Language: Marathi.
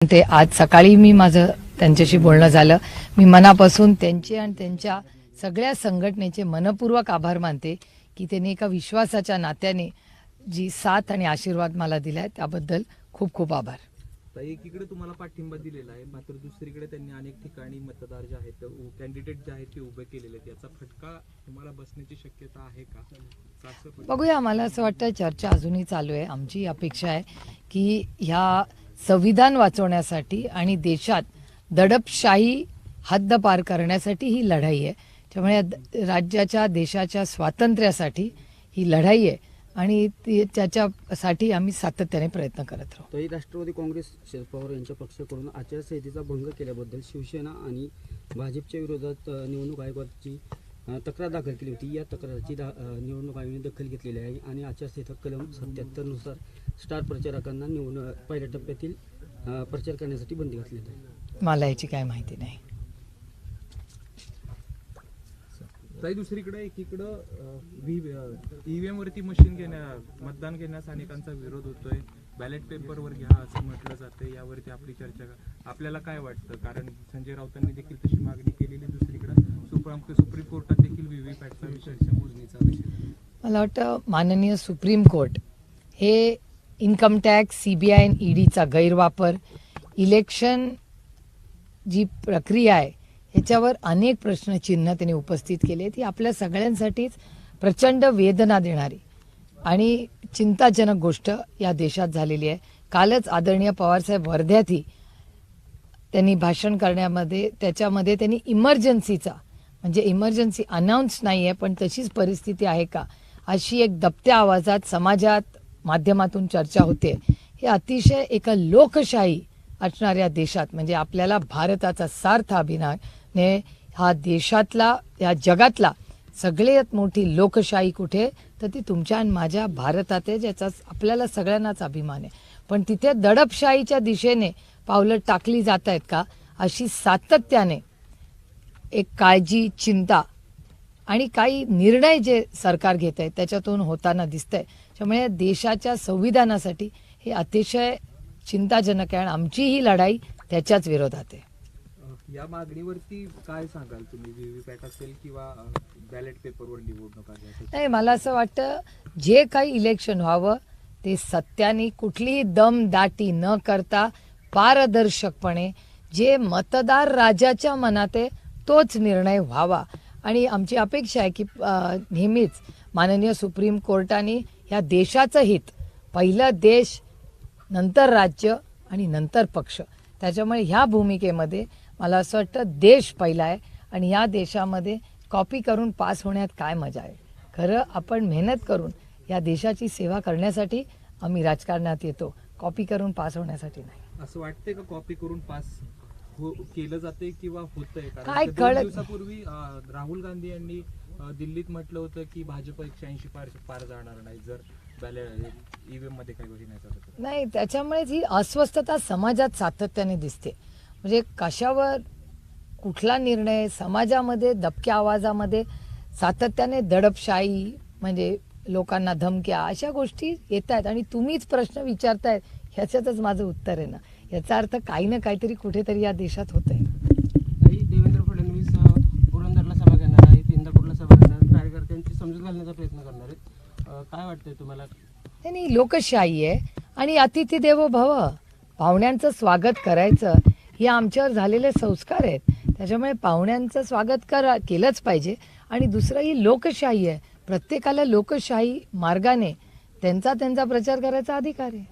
ते आज सकाळी मी माझं त्यांच्याशी बोलणं झालं. मी मनापासून त्यांचे आणि त्यांच्या सगळ्या संघटनेचे मनपूर्वक आभार मानते की त्यांनी एका विश्वासाच्या नात्याने जी साथ आणि आशीर्वाद मला दिलाय त्याबद्दल खूप खूप आभार. एकीकडे तुम्हाला पाठिंबा दिलेला आहे मात्र दुसरीकडे त्यांनी अनेक ठिकाणी मतदार जे आहेत कॅन्डिडेट जे आहेत ते उभे केलेले आहेत. याचा फटका तुम्हाला बसण्याची शक्यता आहे का? बघूया मला असं वाटतं चर्चा अजूनही चालू आहे. आमची अपेक्षा आहे की ह्या संविधान वाचवण्यासाठी आणि देशात दडपशाही हद्द पार करण्यासाठी ही लढाई आहे. त्यामुळे द- राज्याच्या देशाच्या स्वातंत्र्यासाठी ही लढाई आहे आणि ती त्याच्यासाठी आम्ही सातत्याने प्रयत्न करत राहू. तरी राष्ट्रवादी काँग्रेस शरद पवार यांच्या पक्षाकडून आचारसंहितेचा भंग केल्याबद्दल शिवसेना आणि भाजपच्या विरोधात निवडणूक आयोगाची तक्रार दाखल केली होती. या तक्राराची दा- निवडणूक आयोगाने दखल घेतलेली आहे आणि आचारसंहिता कलम सत्याहत्तरनुसार स्टार प्रचारकांना निवडणूक पहिल्या टप्प्यातील प्रचार करण्यासाठी बंदी घातलेली आहे मला याची काय माहिती नाही. ताई दुसरीकडे एकीकडं ईव्हीएम वरती मशीन घेण्या मतदान घेण्यास अनेकांचा विरोध होतोय. बॅलेट पेपरवर घ्या असं म्हटलं जातं यावरती आपली चर्चा का- आपल्याला काय वाटतं? कारण संजय राऊतांनी देखील तशी मागणी केलेली दुसरीकडे सुप्रीम कोर्टात देखील व्हीव्हीपॅटचा विषय मोजणीचा विषय मला वाटतं माननीय सुप्रीम कोर्ट हे income tax C B I आणि ईडीचा गैरवापर इलेक्शन जी प्रक्रिया आहे ह्याच्यावर अनेक प्रश्नचिन्ह त्यांनी उपस्थित केले ती आपल्या सगळ्यांसाठीच प्रचंड वेदना देणारी आणि चिंताजनक गोष्ट या देशात झालेली आहे. कालच आदरणीय पवारसाहेब वर्ध्यातही त्यांनी भाषण करण्यामध्ये त्याच्यामध्ये त्यांनी इमर्जन्सीचा म्हणजे इमर्जन्सी अनाऊन्स नाही आहे पण तशीच परिस्थिती आहे का? अशी एक दबत्या आवाजात समाजात माध्यमातून चर्चा होते. हे अतिशय एका लोकशाही असणाऱ्या देशात म्हणजे आपल्याला भारताचा सार्थ अभिमाने हा देशातला या जगातला सगळ्यात मोठी लोकशाही कुठे? तर ती तुमच्या आणि माझ्या भारतात आहे ज्याचा आपल्याला सगळ्यांनाच अभिमान आहे. पण तिथे दडपशाहीच्या दिशेने पावलं टाकली जात आहेत का? अशी सातत्याने एक काळजी चिंता आणि काही निर्णय जे सरकार घेत आहे त्याच्यातून होताना दिसतंय. त्यामुळे देशाच्या संविधानासाठी हे अतिशय चिंताजनक आहे आणि आमची ही लढाई त्याच्याच विरोधात आहे. या मागणीवरती काय सांगाल तुम्ही? व्हीव्हीपॅट असेल किंवा बॅलेट पेपरवर निवडणूक आहे नाही मला असं वाटतं जे काही इलेक्शन व्हावं ते सत्याने कुठलीही दम दाटी न करता पारदर्शकपणे जे मतदार राजाच्या मनात आहे तोच निर्णय व्हावा. आणि आमची अपेक्षा आहे की नेहमीच माननीय सुप्रीम कोर्टाने या देशाचं हित पहिलं देश नंतर राज्य आणि नंतर पक्ष. त्याच्यामुळे ह्या भूमिकेमध्ये मला असं वाटतं देश पहिला आहे आणि या देशामध्ये कॉपी करून पास होण्यात काय मजा आहे? खरं आपण मेहनत करून या देशाची सेवा करण्यासाठी आम्ही राजकारणात येतो. कॉपी करून पास होण्यासाठी नाही. असं वाटतंय का कॉपी करून पास हो केलं जाते किंवा होतंय? काय कारण दोन कळत- दिवसापूर्वी अं, राहुल गांधी यांनी अं, दिल्लीत म्हटलं होतं की भाजप एकशे ऐंशी पार पार जाणार नाही. जर बॅलेट ईव्हीएममध्ये काही गोष्टी नाही झालं तर. नाही त्याच्यामुळेच ही अस्वस्थता समाजात सातत्याने दिसते. म्हणजे कशावर कुठला निर्णय समाजामध्ये दबक्या आवाजामध्ये सातत्याने दडपशाही म्हणजे लोकांना धमक्या अशा गोष्टी येत आहेत आणि तुम्हीच प्रश्न विचारतायत ह्याच्यातच माझं उत्तर आहे ना. याचा अर्थ काही ना काहीतरी कुठेतरी या देशात होत आहे काही देवेंद्र फडणवीस पुरंदरला सभा घेणार आहेत इंदापूरला सभा घेणार कार्यकर्त्यांची समजूत घालण्याचा प्रयत्न करणार आहेत. काय वाटतंय तुम्हाला? नाही, नाही लोकशाही आहे आणि अतिथी देवो भव पाहुण्यांचं स्वागत करायचं हे आमच्यावर झालेले संस्कार आहेत. त्याच्यामुळे पाहुण्यांचं स्वागत करा केलंच पाहिजे. आणि दुसरं ही लोकशाही आहे. प्रत्येकाला लोकशाही मार्गाने त्यांचा त्यांचा प्रचार करायचा अधिकार आहे.